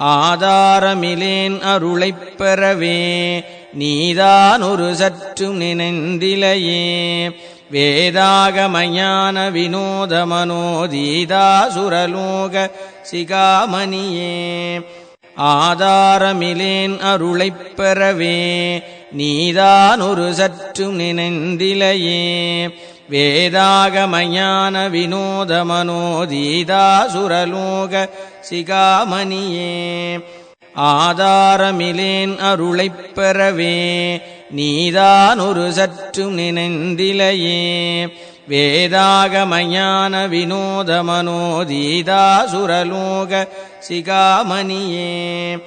ஆதாரமிலேன் அருளைப் பெறவே நீதான் ஒரு சற்றும் நினைந்திலையே. வேதாகமயான வினோத மனோதீதாசுரலோக சிகாமணியே. ஆதாரமிலேன் அருளைப் பெறவே நீதான் ஒரு சற்றும் நினைந்திலையே. வேதாகமயான வினோத மனோதீதா சுரலோக சிகாமணியே. ஆதாரமிலேன் அருளைப் பெறவே நீதான் ஒரு சற்றும் நினைந்திலையே. வேதாகமயான வினோத மனோதீதா சுரலோக சிகாமணியே.